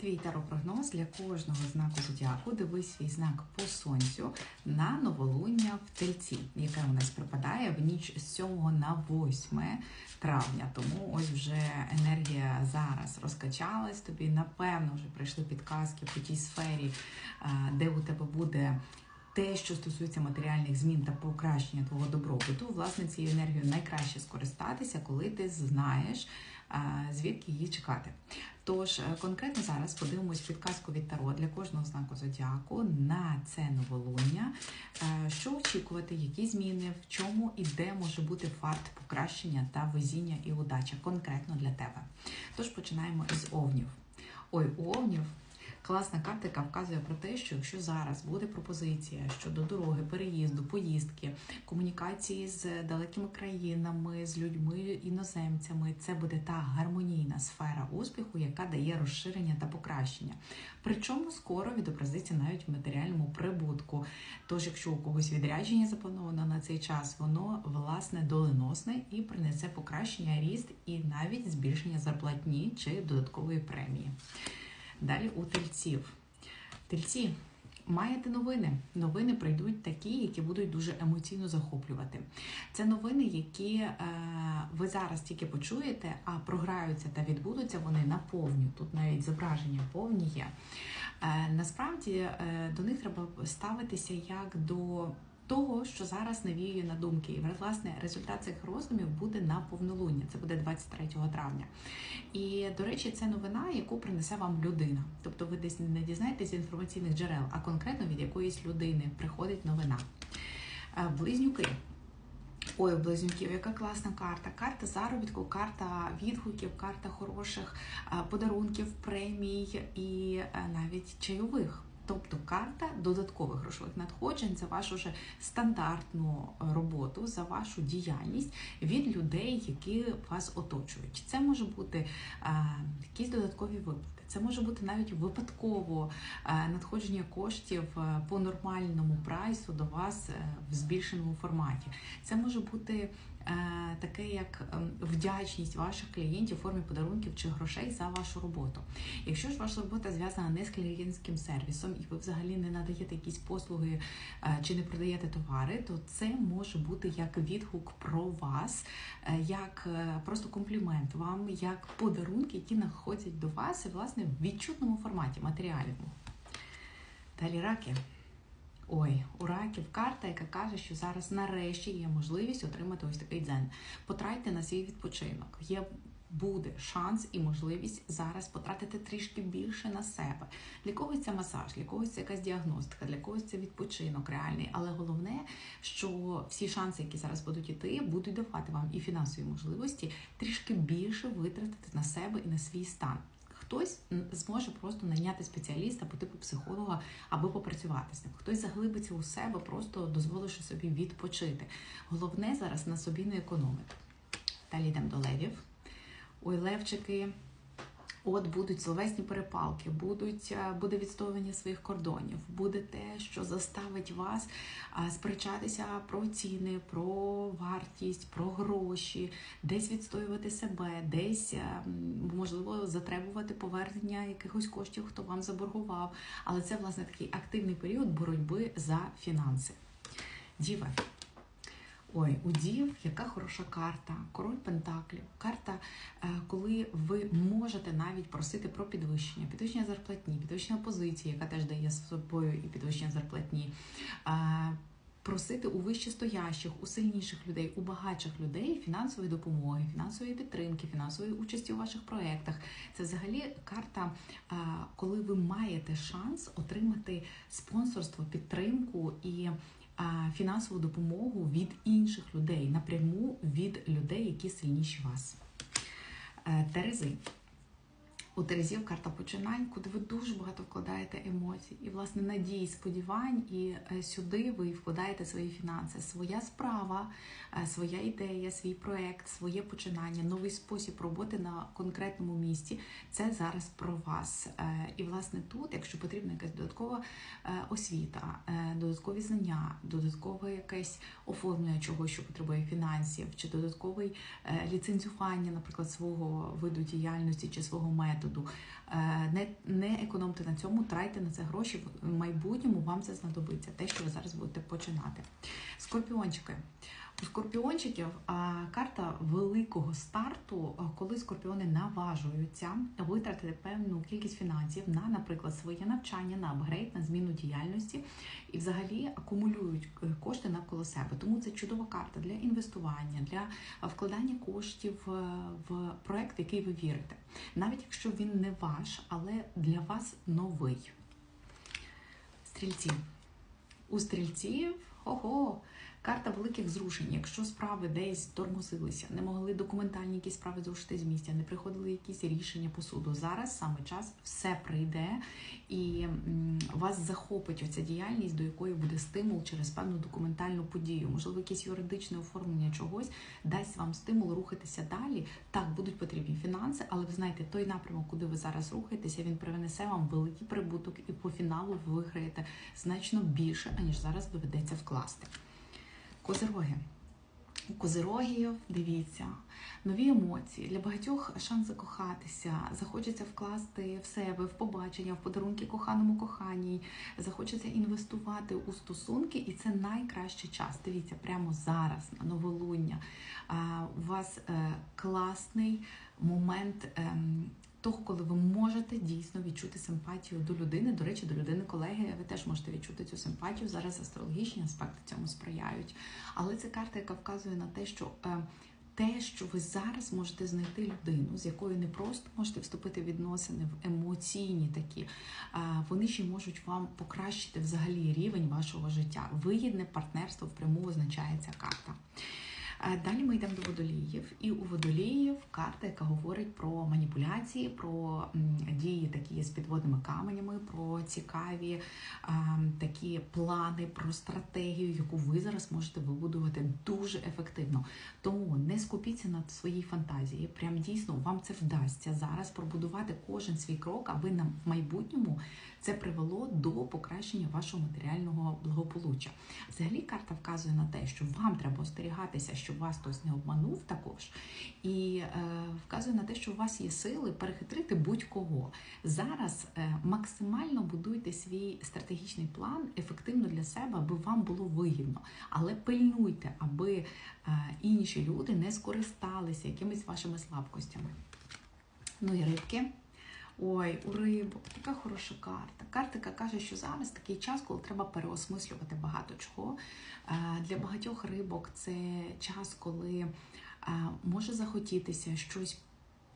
Твій таропрогноз для кожного знаку зодіаку. Дивись свій знак по сонцю на новолуння в тельці, яке у нас припадає в ніч з 7 на 8 травня. Тому ось вже енергія зараз розкачалась. Тобі напевно вже прийшли підказки по тій сфері, е, де у тебе буде. Те, що стосується матеріальних змін та покращення твого добробуту, власне, цією енергією найкраще скористатися, коли ти знаєш, е, звідки її чекати. Тож е, конкретно зараз подивимось підказку від Таро для кожного знаку зодіаку на це новолуння. Е, Що очікувати, які зміни, в чому і де може бути факт покращення та везіння і удача конкретно для тебе. Тож починаємо із овнів. Ой, у овнів. Класна карта, яка вказує про те, що якщо зараз буде пропозиція щодо дороги, переїзду, поїздки, комунікації з далекими країнами, з людьми, іноземцями, це буде та гармонійна сфера успіху, яка дає розширення та покращення. Причому скоро відобразиться навіть в матеріальному прибутку. Тож, якщо у когось відрядження заплановано на цей час, воно власне доленосне і принесе покращення, ріст і навіть збільшення зарплатні чи додаткової премії. Далі у тельців. Тельці, маєте новини. Новини прийдуть такі, які будуть дуже емоційно захоплювати. Це новини, які е, ви зараз тільки почуєте, а програються та відбудуться вони наповню. Тут навіть зображення повні є. Е, насправді е, до них треба ставитися як до того, що зараз навіює на думки. І власне результат цих роздумів буде на повнолуння. Це буде 23 травня. І до речі, це новина, яку принесе вам людина. Тобто ви десь не дізнаєтесь з інформаційних джерел, а конкретно від якоїсь людини приходить новина. Е, Близнюки. Ой, близнюків, яка класна карта. Карта заробітку, карта відгуків, карта хороших е, подарунків, премій і е, навіть чайових. Тобто карта додаткових грошових надходжень за вашу вже стандартну роботу, за вашу діяльність від людей, які вас оточують. Це може бути е, якісь додаткові виплати, це може бути навіть випадково е, надходження коштів е, по нормальному прайсу до вас в збільшеному форматі. Це може бути таке, як е, вдячність ваших клієнтів в формі подарунків чи грошей за вашу роботу. Якщо ж ваша робота зв'язана не з клієнтським сервісом, і ви взагалі не надаєте якісь послуги е, чи не продаєте товари, то це може бути як відгук про вас, е, як е, просто комплімент вам, як подарунки, які находять до вас і власне в відчутному форматі матеріальному. Далі раки. Ой, у раків карта, яка каже, що зараз нарешті є можливість отримати ось такий дзен. Потратьте на свій відпочинок. Є буде шанс і можливість зараз потратити трішки більше на себе. Для когось це масаж, для когось це якась діагностика, для когось це відпочинок реальний. Але головне, що всі шанси, які зараз будуть іти, будуть давати вам і фінансові можливості трішки більше витратити на себе і на свій стан. Хтось зможе просто найняти спеціаліста по типу психолога аби попрацювати з ним. Хтось заглибиться у себе, просто дозволивши собі відпочити. Головне зараз на собі не економити. Далі йдемо до левів. Ой, левчики. От будуть словесні перепалки, будуть буде відстоювання своїх кордонів, буде те, що заставить вас сперечатися про ціни, про вартість, про гроші, десь відстоювати себе, десь можливо затребувати повернення якихось коштів, хто вам заборгував. Але це власне такий активний період боротьби за фінанси. Діва. Ой, у дів, яка хороша карта, король Пентаклів. Карта, коли ви можете навіть просити про підвищення, підвищення зарплатні, підвищення позиції, яка теж дає з собою і підвищення зарплатні. Просити у вищестоящих, у сильніших людей, у багатших людей фінансової допомоги, фінансової підтримки, фінансової участі у ваших проєктах. Це взагалі карта, коли ви маєте шанс отримати спонсорство, підтримку і фінансову допомогу від інших людей напряму від людей, які сильніші вас. Е, Терези. У Терезів карта починань, куди ви дуже багато вкладаєте емоцій, і, власне, надій, сподівань, і сюди ви вкладаєте свої фінанси, своя справа, своя ідея, свій проект, своє починання, новий спосіб роботи на конкретному місці. Це зараз про вас. І, власне, тут, якщо потрібна якась додаткова освіта, додаткові знання, додаткове якесь оформлення чогось, що потребує фінансів, чи додаткове ліцензування, наприклад, свого виду діяльності чи свого методу. Досвіду. Е, Не, не економте на цьому, трайте на це гроші. В майбутньому вам це знадобиться, те, що ви зараз будете починати. Скорпіончики. У скорпіончиків карта великого старту, коли скорпіони наважуються витратити певну кількість фінансів на, наприклад, своє навчання, на апгрейд, на зміну діяльності і взагалі акумулюють е, кошти навколо себе. Тому це чудова карта для інвестування, для вкладання коштів е, в проект, який ви вірите, навіть якщо він не ваш, але для вас новий. Стрільці. У стрільців ого, карта великих зрушень. Якщо справи десь тормозилися, не могли документальні якісь справи зрушити з місця, не приходили якісь рішення по суду. Зараз саме час все прийде і вас захопить оця діяльність, до якої буде стимул через певну документальну подію. Можливо, якесь юридичне оформлення чогось дасть вам стимул рухатися далі. Так, будуть потрібні фінанси, але ви знаєте, той напрямок, куди ви зараз рухаєтеся, він принесе вам великий прибуток, і по фіналу ви виграєте значно більше, аніж зараз доведеться вкласти. Козироги. У козирогів, дивіться, нові емоції. Для багатьох шанс закохатися, захочеться вкласти в себе, в побачення, в подарунки коханому коханій, захочеться інвестувати у стосунки, і це найкращий час. Дивіться, прямо зараз на новолуння. У вас е, класний момент. Того, коли ви можете дійсно відчути симпатію до людини, до речі, до людини колеги, ви теж можете відчути цю симпатію. Зараз астрологічні аспекти цьому сприяють. Але це карта, яка вказує на те, що е, те, що ви зараз можете знайти людину, з якою не просто можете вступити в відносини в емоційні такі, вони ще можуть вам покращити взагалі рівень вашого життя. Вигідне партнерство впряму означає ця карта. Далі ми йдемо до водоліїв, і у водоліїв карта, яка говорить про маніпуляції, про дії такі з підводними каменями, про цікаві такі плани, про стратегію, яку ви зараз можете вибудувати дуже ефективно. Тому не скупіться на своїй фантазії. Прям дійсно вам це вдасться зараз пробудувати кожен свій крок, аби на в майбутньому це привело до покращення вашого матеріального благополуччя. Взагалі карта вказує на те, що вам треба остерігатися, щоб вас хтось не обманув також, і е, вказує на те, що у вас є сили перехитрити будь-кого. Зараз е, максимально будуйте свій стратегічний план ефективно для себе, аби вам було вигідно. Але пильнуйте, аби е, інші люди не скористалися якимись вашими слабкостями. Ну і рибки. Ой, у рибок, така хороша карта. Яка каже, що зараз такий час, коли треба переосмислювати багато чого. Е, Для багатьох рибок це час, коли е, може захотітися щось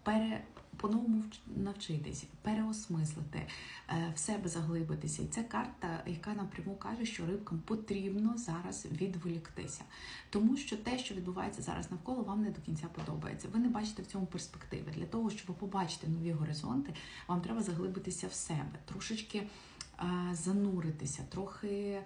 пере. По-новому навчитись, переосмислити, е, в себе заглибитися. І це карта, яка напряму каже, що рибкам потрібно зараз відволіктися. Тому що те, що відбувається зараз навколо, вам не до кінця подобається. Ви не бачите в цьому перспективи. Для того, щоб ви побачите нові горизонти, вам треба заглибитися в себе, трошечки е, зануритися, трохи.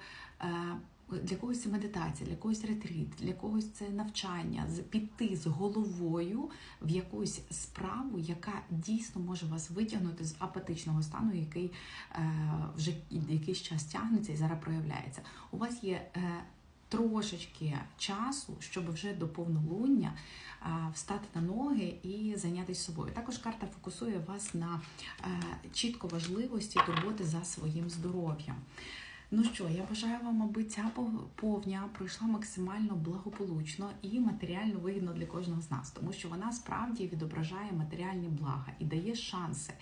Для когось це медитація, для когось ретріт, для когось це навчання, піти з головою в якусь справу, яка дійсно може вас витягнути з апатичного стану, який е, вже якийсь час тягнеться і зараз проявляється. У вас є е, трошечки часу, щоб вже до повнолуння е, встати на ноги і зайнятися собою. Також карта фокусує вас на чітко важливості турботи за своїм здоров'ям. Ну що, я бажаю вам, аби ця повня пройшла максимально благополучно і матеріально вигідно для кожного з нас, тому що вона справді відображає матеріальні блага і дає шанси.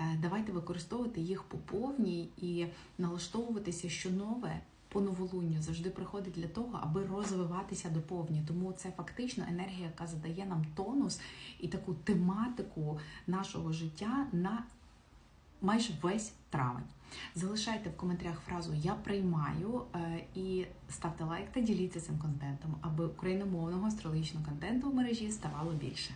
Е, Давайте використовувати їх по повній і налаштовуватися, що нове по новолунню завжди приходить для того, аби розвиватися до повні. Тому це фактично енергія, яка задає нам тонус і таку тематику нашого життя на майже весь травень. Залишайте в коментарях фразу Я приймаю е, і ставте лайк та діліться цим контентом, аби україномовного астрологічного контенту в мережі ставало більше.